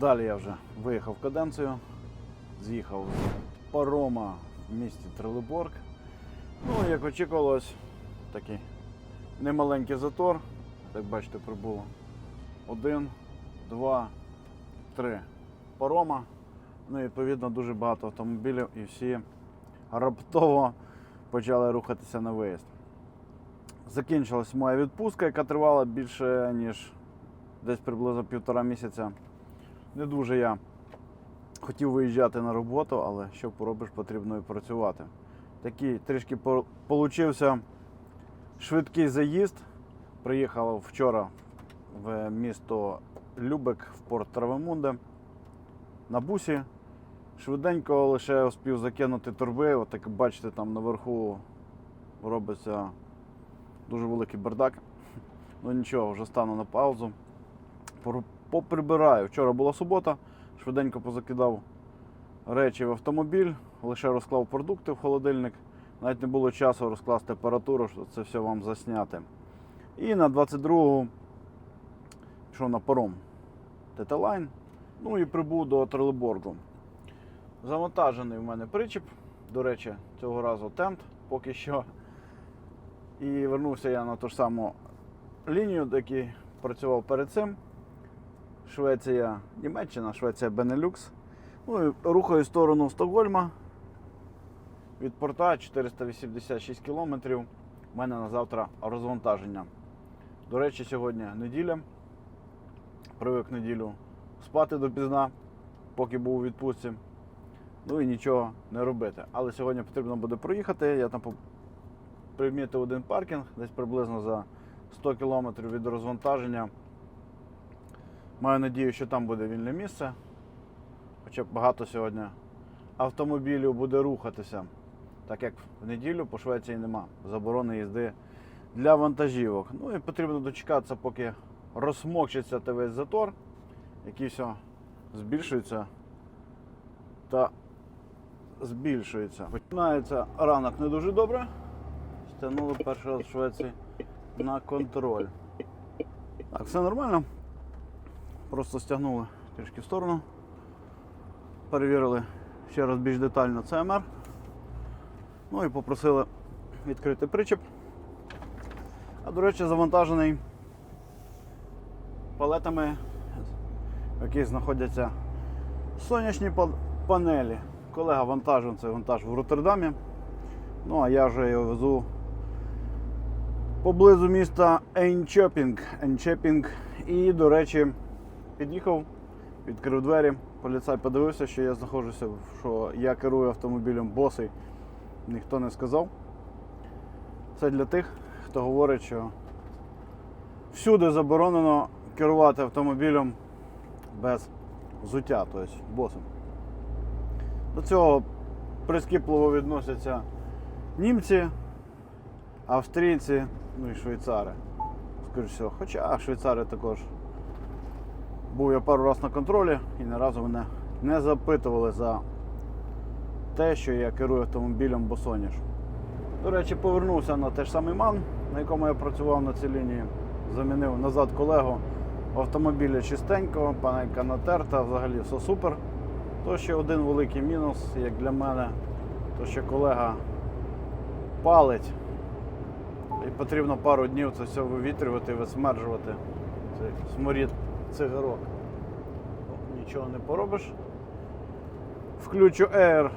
Далі я вже виїхав в каденцію, з'їхав з парома в місті Трелеборг. Ну, як очікувалось, такий немаленький затор. Як бачите, прибуло один, два, три парома. Ну і відповідно дуже багато автомобілів і всі раптово почали рухатися на виїзд. Закінчилась моя відпустка, яка тривала більше ніж десь приблизно півтора місяця. Не дуже я хотів виїжджати на роботу, але що поробиш, потрібно і працювати. Такий трішки по- получився швидкий заїзд. Приїхав вчора в місто Любек в порт Травемунде на бусі. Швиденько лише успів закинути торби. От як бачите, там наверху робиться дуже великий бардак. Ну нічого, вже стану на паузу. Поприбираю. Вчора була субота, швиденько позакидав речі в автомобіль, лише розклав продукти в холодильник. Навіть не було часу розкласти температуру, щоб це все вам засняти. І на 22-го пішов на паром Теталайн. Ну і прибув до Трелеборгу. Завантажений в мене причіп. До речі, цього разу тент поки що. І вернувся я на ту ж саму лінію, якій працював перед цим. Швеція, Німеччина, Швеція Бенелюкс. Ну і рухаю в сторону Стокгольма. Від порта 486 кілометрів. У мене на завтра розвантаження. До речі, сьогодні неділя. Привик неділю спати допізна, поки був у відпустці. Ну і нічого не робити. Але сьогодні потрібно буде проїхати. Я там примітив один паркінг, десь приблизно за 100 кілометрів від розвантаження. Маю надію, що там буде вільне місце. Хоча багато сьогодні автомобілів буде рухатися. Так як в неділю по Швеції нема заборони їзди для вантажівок. Ну і потрібно дочекатися, поки розсмокчиться та весь затор, який все збільшується та збільшується. Починається ранок не дуже добре. Стягнули перший раз в Швеції на контроль. Так, все нормально. Просто стягнули трішки в сторону. Перевірили ще раз більш детально ЦМР. Ну і попросили відкрити причеп. А до речі, завантажений палетами, в яких знаходяться сонячні панелі. Колега вантажив цей вантаж в Роттердамі. Ну а я вже його везу поблизу міста Ейнчопінг. Ейнчопінг. І, до речі, під'їхав, відкрив двері. Поліцай подивився, що я знаходжуся, що я керую автомобілем босий. Ніхто не сказав. Це для тих, хто говорить, що всюди заборонено керувати автомобілем без взуття, тобто босом. До цього прискіпливо відносяться німці, австрійці, ну і швейцари. Скоріше всього. Хоча швейцари також був я пару разів на контролі і ні разу мене не запитували за те, що я керую автомобілем босоніж. До речі, повернувся на той ж самий ман, на якому я працював на цій лінії. Замінив назад колегу автомобіля чистенького, панелька натерта, взагалі все супер. То ще один великий мінус, як для мене, то що колега палить. І потрібно пару днів це все вивітрювати, висмержувати. Цей сморід цигарок. Нічого не поробиш. Включу Air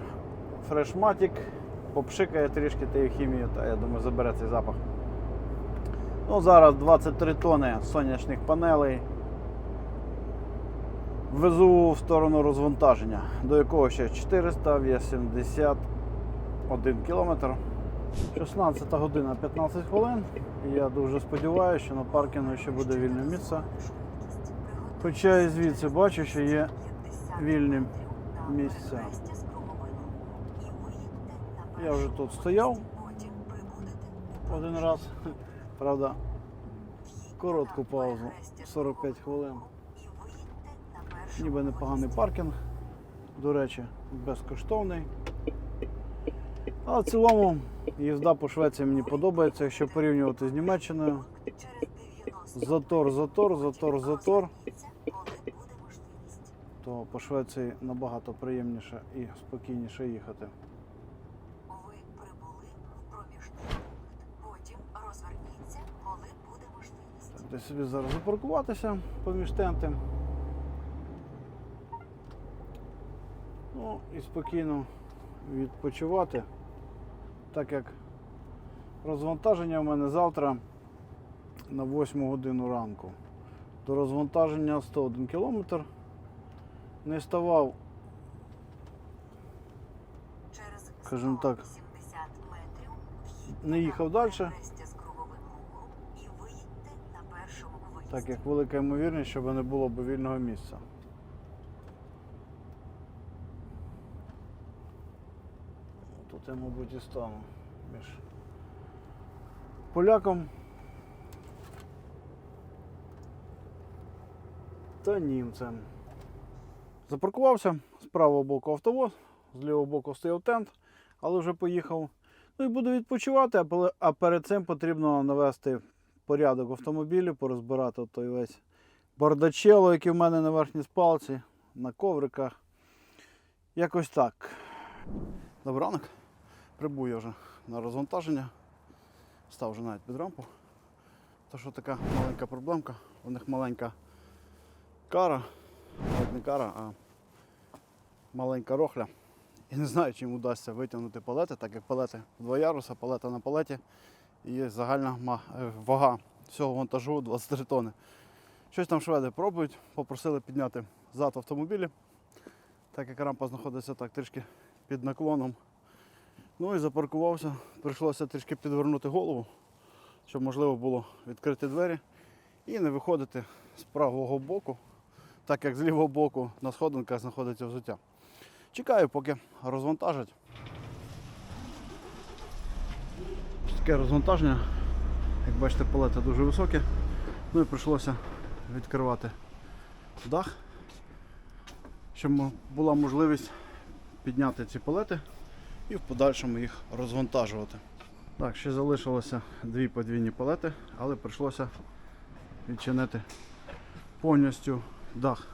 Freshmatic, попшикає трішки тієї хімії, та я думаю, забере цей запах. Ну, зараз 23 тони сонячних панелей. Везу в сторону розвантаження, до якого ще 481 кілометр. 16 година 15 хвилин. І я дуже сподіваюся, що на паркінгу ще буде вільне місце. Хоча і звідси бачу, що є вільні місця. Я вже тут стояв один раз. Правда, коротку паузу 45 хвилин. Ніби непоганий паркінг, до речі, безкоштовний. А в цілому їзда по Швеції мені подобається, якщо порівнювати з Німеччиною. Затор, затор, затор, затор. То по Швеції набагато приємніше і спокійніше їхати. Ви прибули в проміжний пункт. Потім розверніться, коли буде можливість. Де собі зараз запаркуватися поміж тенти. Ну і спокійно відпочивати, так як розвантаження в мене завтра на 8 годину ранку. До розвантаження 101 кілометр. Не ставав, Скажімо так, 180 метрів в'їдьте не їхав далі. так як велика ймовірність, щоб не було б вільного місця. Тут я, мабуть, і стану між поляком та німцем. Запаркувався з правого боку автовоз, з лівого боку стояв тент, але вже поїхав. Ну і буду відпочивати, а перед цим потрібно навести порядок автомобілі, порозбирати той весь бардачело, який в мене на верхній спалці, на ковриках. Якось так. Добрий ранок. Прибув я вже на розвантаження. Став вже навіть під рампу. То що така маленька проблемка. У них маленька кара, навіть не кара, а маленька рохля. І не знаю, чи їм вдасться витягнути палети, так як палети два яруса, палета на палеті. І загальна е, вага всього вантажу 23 тонни. Щось там шведи пробують, попросили підняти зад автомобілі, так як рампа знаходиться так трішки під наклоном. Ну і запаркувався, прийшлося трішки підвернути голову, щоб можливо було відкрити двері і не виходити з правого боку, так як з лівого боку на сходинках знаходиться взуття. Чекаю, поки розвантажать. Таке розвантаження. Як бачите, палети дуже високі. Ну і прийшлося відкривати дах, щоб була можливість підняти ці палети і в подальшому їх розвантажувати. Так, ще залишилося дві подвійні палети, але прийшлося відчинити повністю дах.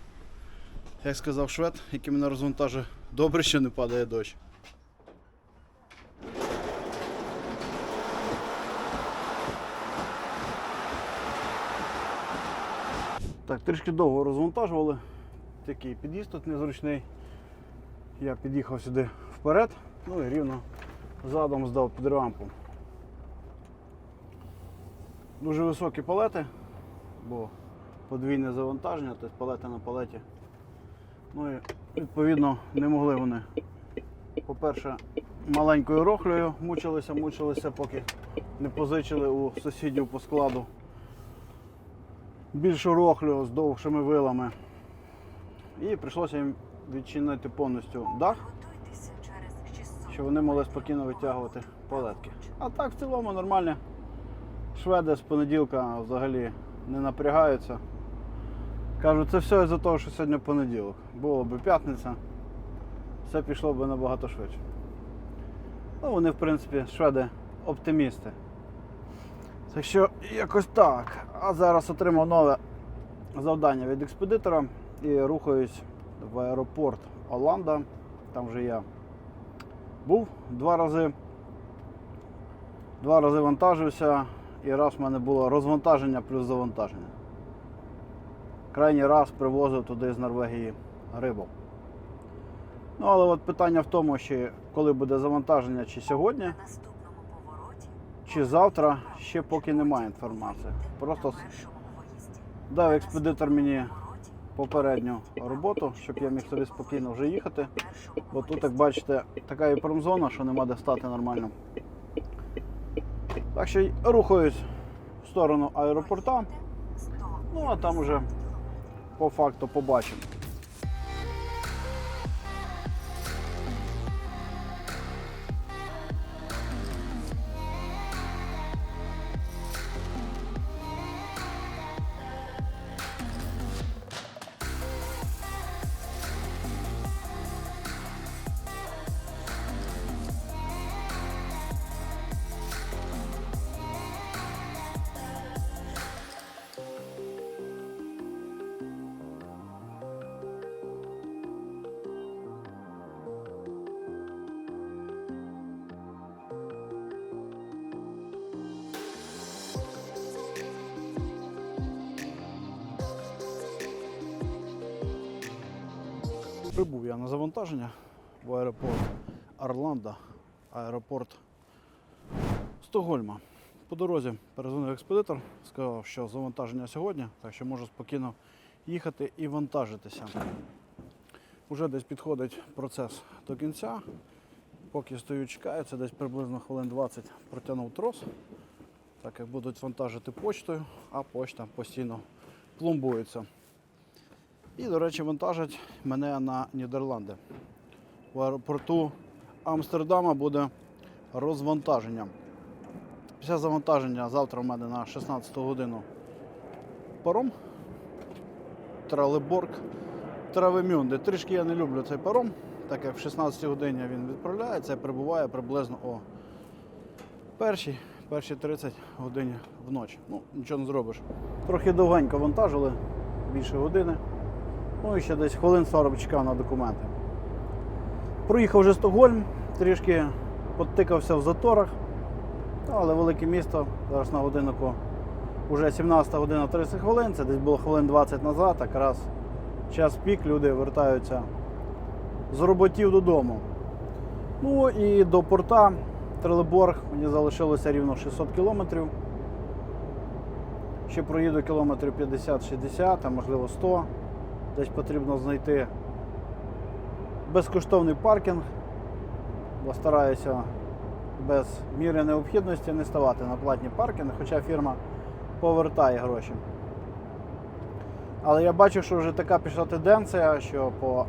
Як сказав швед, який мене розвантажує, добре, що не падає дощ. Так, трішки довго розвантажували. Такий під'їзд тут незручний. Я під'їхав сюди вперед, ну і рівно задом здав під рампу. Дуже високі палети, бо подвійне завантаження, тобто палети на палеті. Ну і відповідно не могли вони, по-перше, маленькою рохлею мучилися, мучилися, поки не позичили у сусідів по складу більшу рохлю з довшими вилами. І прийшлося їм відчинити повністю дах, Готуйтеся через 600 щоб вони могли спокійно витягувати палетки. А так в цілому нормально. Шведи з понеділка взагалі не напрягаються. Кажуть, це все із-за того, що сьогодні понеділок. Було б п'ятниця, все пішло б набагато швидше. Ну, вони, в принципі, шведи оптимісти. Так що якось так. А зараз отримав нове завдання від експедитора і рухаюсь в аеропорт Оланда. Там вже я був два рази. Два рази вантажився і раз в мене було розвантаження плюс завантаження. Крайній раз привозив туди з Норвегії рибу. Ну, але от питання в тому, чи коли буде завантаження, чи сьогодні, чи завтра, ще поки немає інформації. Просто дав експедитор мені попередню роботу, щоб я міг собі спокійно вже їхати. Бо тут, як бачите, така і промзона, що нема де стати нормально. Так що рухаюсь в сторону аеропорта, ну а там уже по факту побачимо. Прибув я на завантаження в аеропорт Орландо, аеропорт Стокгольма. По дорозі перезвонив експедитор, сказав, що завантаження сьогодні, так що можу спокійно їхати і вантажитися. Уже десь підходить процес до кінця. Поки стою, чекаю, це десь приблизно хвилин 20 протягнув трос, так як будуть вантажити почтою, а почта постійно пломбується. І, до речі, вантажать мене на Нідерланди. В аеропорту Амстердама буде розвантаження. Після завантаження завтра в мене на 16 годину паром. Тралеборг Травемюнде. Трішки я не люблю цей паром, так як в 16 годині він відправляється і прибуває приблизно о першій, першій 30 годині вночі. Ну, нічого не зробиш. Трохи довгенько вантажили, більше години. Ну і ще десь хвилин 40 чекав на документи. Проїхав вже Стокгольм, трішки подтикався в заторах, Ну, але велике місто, зараз на годиннику вже 17 година 30 хвилин, це десь було хвилин 20 назад, якраз час пік, люди вертаються з роботів додому. Ну і до порта Трелеборг мені залишилося рівно 600 кілометрів. Ще проїду кілометрів 50-60, а можливо 100. Десь потрібно знайти безкоштовний паркінг, бо стараюся без міри необхідності не ставати на платні паркінги, хоча фірма повертає гроші. Але я бачу, що вже така пішла тенденція, що по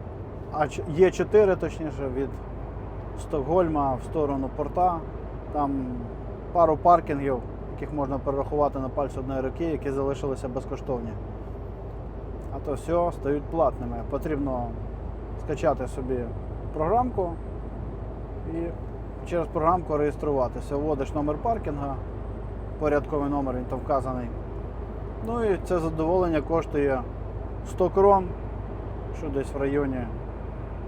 Є4, точніше, від Стокгольма в сторону порта, там пару паркінгів, яких можна перерахувати на пальці одної руки, які залишилися безкоштовні. А то все стають платними. Потрібно скачати собі програмку і через програмку реєструватися. Вводиш номер паркінга, порядковий номер він там вказаний. Ну і це задоволення коштує 100 крон, що десь в районі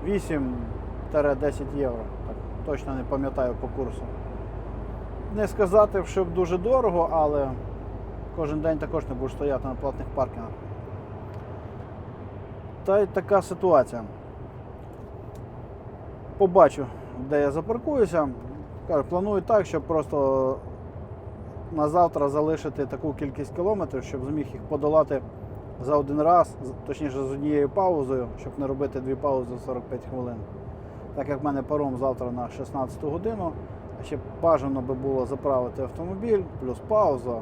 8-10 євро. Так, точно не пам'ятаю по курсу. Не сказати, щоб дуже дорого, але кожен день також не будеш стояти на платних паркінгах. Та й така ситуація. Побачу, де я запаркуюся. Кажу, планую так, щоб просто на завтра залишити таку кількість кілометрів, щоб зміг їх подолати за один раз, точніше з однією паузою, щоб не робити дві паузи 45 хвилин. Так як в мене паром завтра на 16 годину, а ще бажано би було заправити автомобіль, плюс пауза.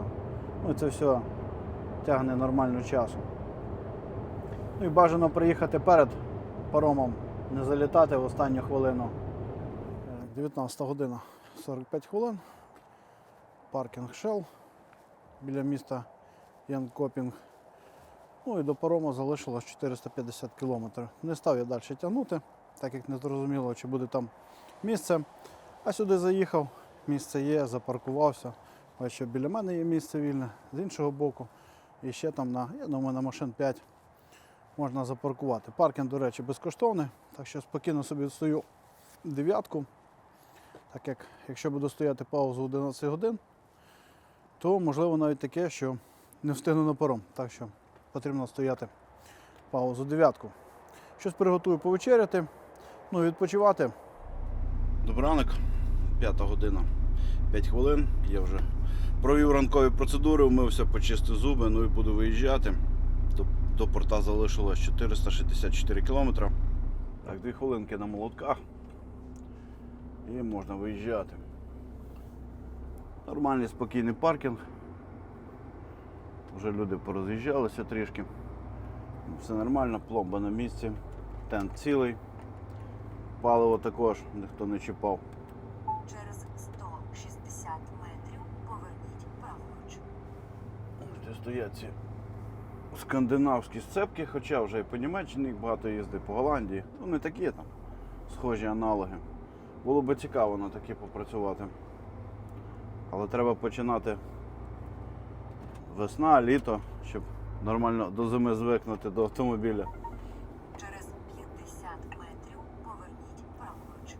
Ну і це все тягне нормально часу. Ну і бажано приїхати перед паромом, не залітати в останню хвилину. Е, 19 година 45 хвилин. Паркінг Shell біля міста Янкопінг. Ну і до парому залишилось 450 кілометрів. Не став я далі тягнути, так як не зрозуміло, чи буде там місце. А сюди заїхав, місце є, запаркувався. Ось біля мене є місце вільне, з іншого боку. І ще там на, я думаю, на машин 5 можна запаркувати. Паркінг, до речі, безкоштовний, так що спокійно собі стою дев'ятку. Так як якщо буду стояти паузу 11 годин, то можливо навіть таке, що не встигну на паром. Так що потрібно стояти паузу дев'ятку. Щось приготую повечеряти, ну відпочивати. Добранок, п'ята година, 5 хвилин. Я вже провів ранкові процедури, вмився, почистив зуби, ну і буду виїжджати. До, порта залишилось 464 кілометри. Так, дві хвилинки на молотках. І можна виїжджати. Нормальний спокійний паркінг. Вже люди пороз'їжджалися трішки. Все нормально, пломба на місці, тент цілий. Паливо також ніхто не чіпав. Через 160 метрів поверніть праворуч. Ось Де стоять ці скандинавські сцепки, хоча вже і по Німеччині багато їздить, по Голландії. Ну не такі там схожі аналоги. Було би цікаво на такі попрацювати. Але треба починати весна, літо, щоб нормально до зими звикнути до автомобіля. Через 50 метрів поверніть праворуч.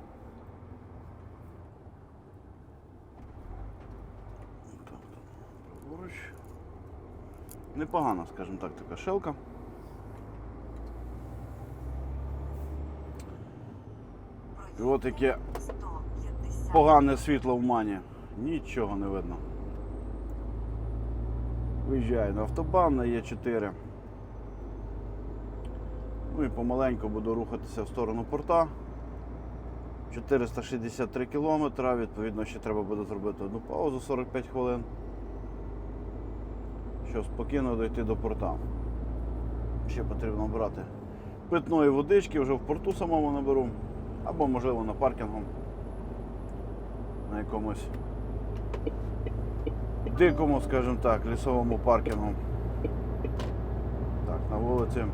Так, так, праворуч. Непогана, скажімо так, така шелка. І от яке погане світло в мані. Нічого не видно. Виїжджаю на автобан на Е4. Ну і помаленьку буду рухатися в сторону порта. 463 кілометри, відповідно, ще треба буде зробити одну паузу 45 хвилин. Щоб спокійно дойти до порта. Ще потрібно брати питної водички, вже в порту самому наберу, або можливо на паркінгу на якомусь дикому, скажімо так, лісовому паркінгу. Так, на вулиці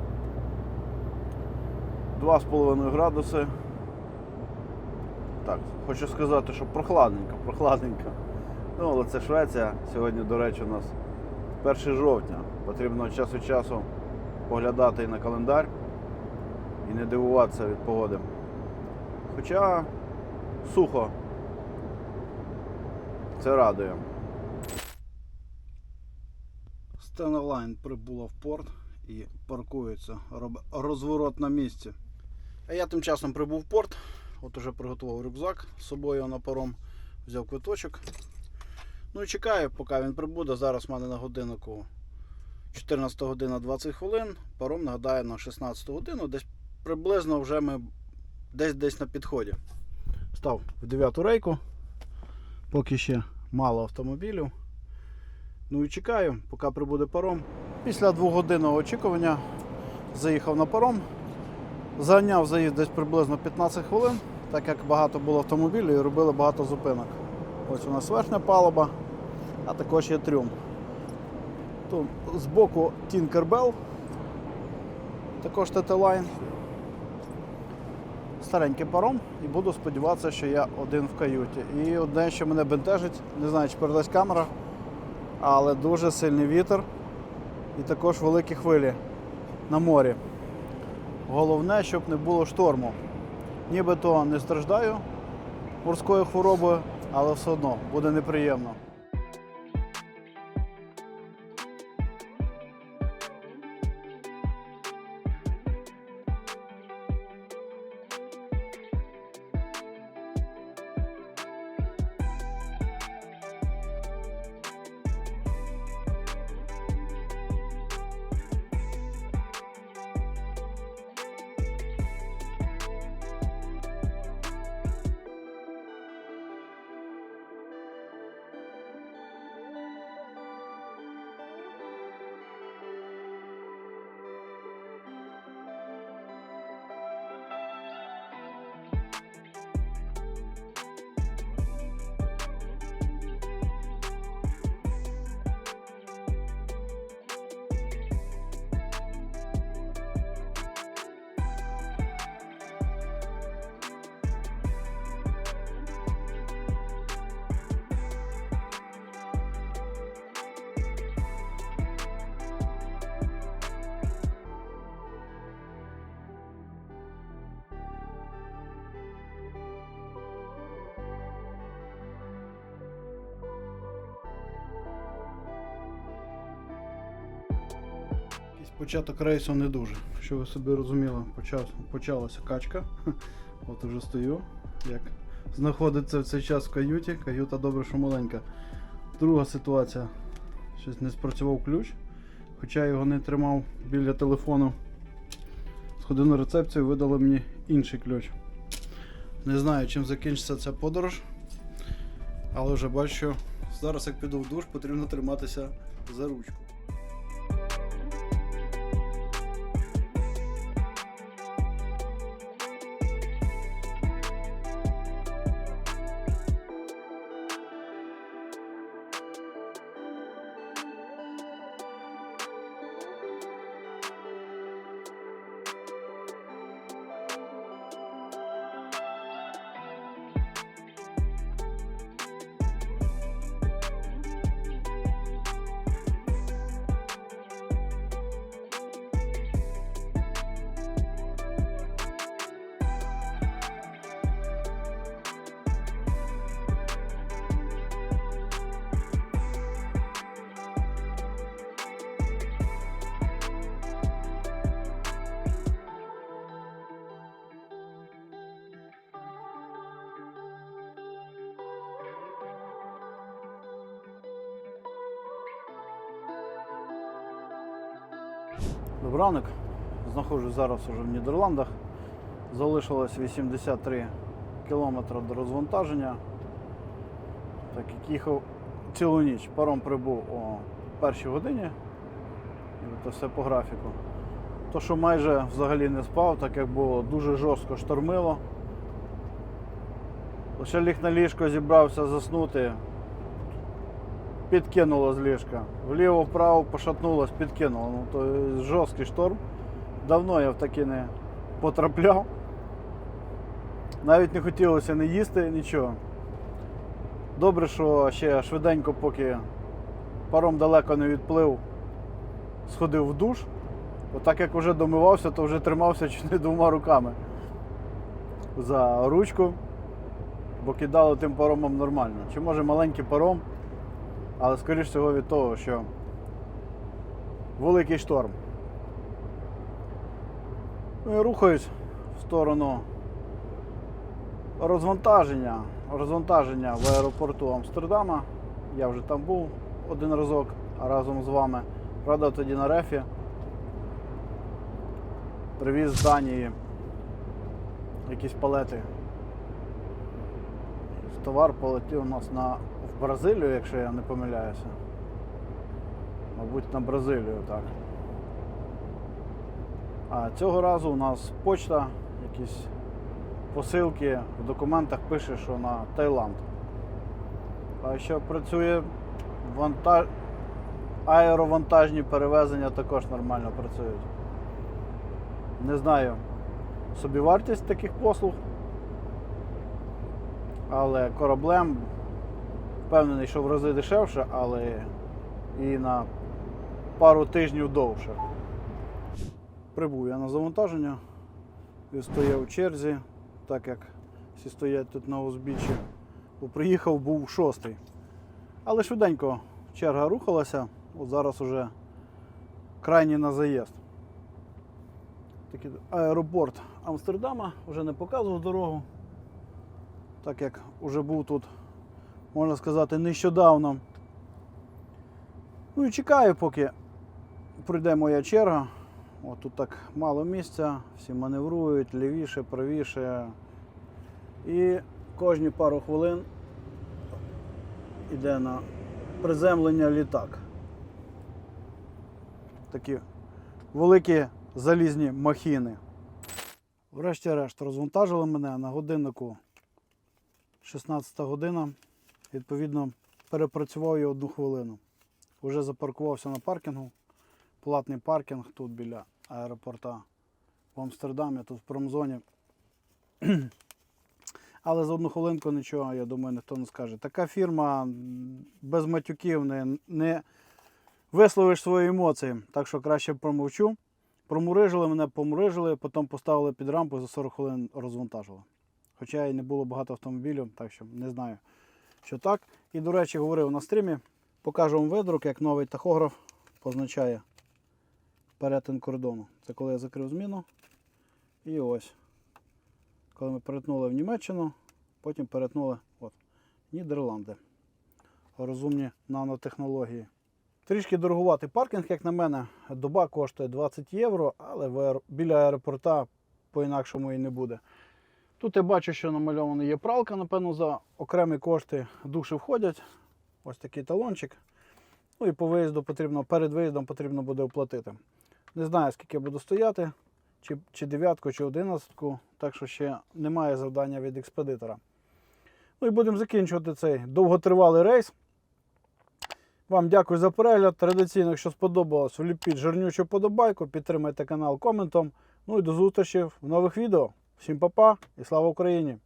2,5 градуси. Так, хочу сказати, що прохладненько, прохладненько. Ну, але це Швеція. Сьогодні, до речі, у нас 1 жовтня. Потрібно час від часу поглядати на календар і не дивуватися від погоди. Хоча сухо. Це радує. Стенолайн прибула в порт і паркується, розворот на місці. А я тим часом прибув в порт, от уже приготував рюкзак з собою на паром, взяв квиточок. Ну чекаю, поки він прибуде. Зараз в мене на годиннику 14 година 20 хвилин. Паром нагадає на 16 годину, десь приблизно вже ми десь десь на підході. Став в 9 рейку, поки ще мало автомобілів. Ну і чекаю, поки прибуде паром. Після двогодинного очікування заїхав на паром. Зайняв заїзд десь приблизно 15 хвилин, так як багато було автомобілів і робили багато зупинок. Ось у нас верхня палуба, а також є трюм. Тут збоку Tinkerbell, також TT-Line. Старенький паром і буду сподіватися, що я один в каюті. І одне, що мене бентежить, не знаю, чи передасть камера, але дуже сильний вітер і також великі хвилі на морі. Головне, щоб не було шторму. Нібито не страждаю морською хворобою, але все одно буде неприємно. Початок рейсу не дуже. Що ви собі розуміли, почав, почалася качка. От уже стою. Як знаходиться в цей час в каюті. Каюта добре, що маленька. Друга ситуація. Щось не спрацював ключ. Хоча його не тримав біля телефону. Сходив на рецепцію, видали мені інший ключ. Не знаю, чим закінчиться ця подорож. Але вже бачу, зараз як піду в душ, потрібно триматися за ручку. Добранок. Знаходжусь зараз уже в Нідерландах. Залишилось 83 кілометри до розвантаження. Так як їхав цілу ніч. Паром прибув о першій годині. І це все по графіку. То, що майже взагалі не спав, так як було дуже жорстко штормило. Лише ліг на ліжко, зібрався заснути, підкинуло з ліжка. Вліво-вправо пошатнулось, підкинуло. Ну, то жорсткий шторм. Давно я в такі не потрапляв. Навіть не хотілося не їсти, нічого. Добре, що ще швиденько, поки паром далеко не відплив, сходив в душ. Отак як вже домивався, то вже тримався чи не двома руками за ручку, бо кидало тим паромом нормально. Чи може маленький паром, але скоріш всього від того, що великий шторм. Ну і рухаюсь в сторону розвантаження. Розвантаження в аеропорту Амстердама. Я вже там був один разок разом з вами. Правда, тоді на рефі. Привіз з Данії якісь палети. Товар полетів у нас на, Бразилію, якщо я не помиляюся. Мабуть, на Бразилію, так. А цього разу у нас почта, якісь посилки, в документах пише, що на Таїланд. А що працює вантаж... аеровантажні перевезення також нормально працюють. Не знаю собівартість таких послуг, але кораблем впевнений, що в рази дешевше, але і на пару тижнів довше. Прибув я на завантаження і стояв у черзі, так як всі стоять тут на узбіччі. Бо приїхав, був шостий. Але швиденько черга рухалася, от зараз уже крайній на заїзд. Такий аеропорт Амстердама вже не показував дорогу, так як вже був тут, можна сказати, нещодавно. Ну і чекаю, поки прийде моя черга. От тут так мало місця, всі маневрують лівіше, правіше. І кожні пару хвилин йде на приземлення літак. Такі великі залізні махіни. Врешті-решт розвантажили мене на годиннику 16 година. Відповідно, перепрацював я одну хвилину. Уже запаркувався на паркінгу. Платний паркінг тут біля аеропорта в Амстердамі, тут в промзоні. Але за одну хвилинку нічого, я думаю, ніхто не скаже. Така фірма без матюків не, не висловиш свої емоції. Так що краще промовчу. Промурижили мене, помурижили, потім поставили під рампу і за 40 хвилин розвантажили. Хоча і не було багато автомобілів, так що не знаю, що так. І, до речі, говорив на стрімі, покажу вам видрuk, як новий тахограф позначає перетин кордону. Це коли я закрив зміну. І ось. Коли ми перетнули в Німеччину, потім перетнули от, Нідерланди. Розумні нанотехнології. Трішки дорогувати паркінг, як на мене, доба коштує 20 євро, але біля аеропорта по-інакшому і не буде. Тут я бачу, що намальована є пралка, напевно, за окремі кошти душі входять. Ось такий талончик. Ну і по виїзду потрібно, перед виїздом потрібно буде оплатити. Не знаю, скільки буду стояти, чи, чи дев'ятку, чи одинадцятку, так що ще немає завдання від експедитора. Ну і будемо закінчувати цей довготривалий рейс. Вам дякую за перегляд. Традиційно, якщо сподобалось, вліпіть жирнючу подобайку, підтримайте канал коментом. Ну і до зустрічі в нових відео. Всім па-па і слава Україні!